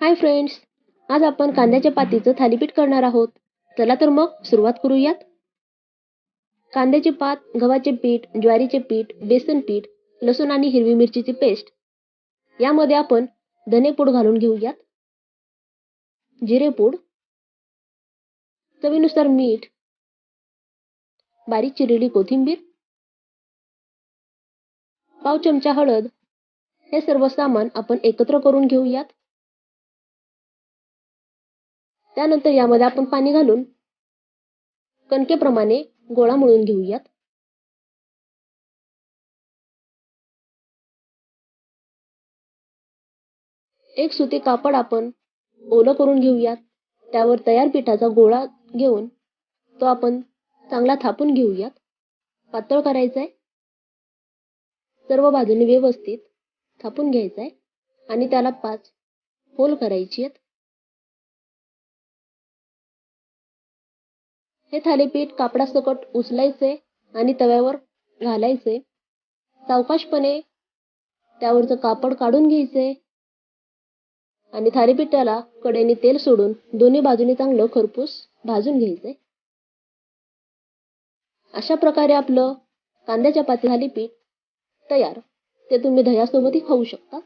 Hi friends आज आपण कांद्याच्या पातीचं थालीपीठ करणार आहोत. चला तर मग सुरुवात करूयात. कांद्याचे पात गव्हाचे पीठ ज्वारीचे पीठ बेसन पीठ लसूण आणि हिरवी मिरचीची पेस्ट. यामध्ये आपण धनेपूड घालून घेऊयात. जिरेपूड चवीनुसार मीठ बारीक चिरलेली कोथिंबीर पाव चमचा हळद. हे सर्व सामान आपण एकत्र करून घेऊयात. त्यानंतर यामध्ये आपण पाणी घालून कणकेप्रमाणे गोळा मळून घेऊयात. एक सुती कापड आपण ओलं करून घेऊयात. त्यावर तयार पिठाचा गोळा घेऊन तो आपण चांगला थापून घेऊयात. पातळ करायचा आहे सर्व बाजूने व्यवस्थित थापून घ्यायचा आहे आणि त्याला पाच होल करायची आहेत. हे थालीपीठ कापडासकट उचलायचे आणि तव्यावर घालायचे. सावकाशपणे त्यावरचं कापड काढून घ्यायचे आणि थालीपीठाला कडेने तेल सोडून दोन्ही बाजूने चांगलं खरपूस भाजून घ्यायचे. अशा प्रकारे आपलं कांद्याच्या पाती थालीपीठ तयार. ते तुम्ही दह्यासोबतही खाऊ शकता.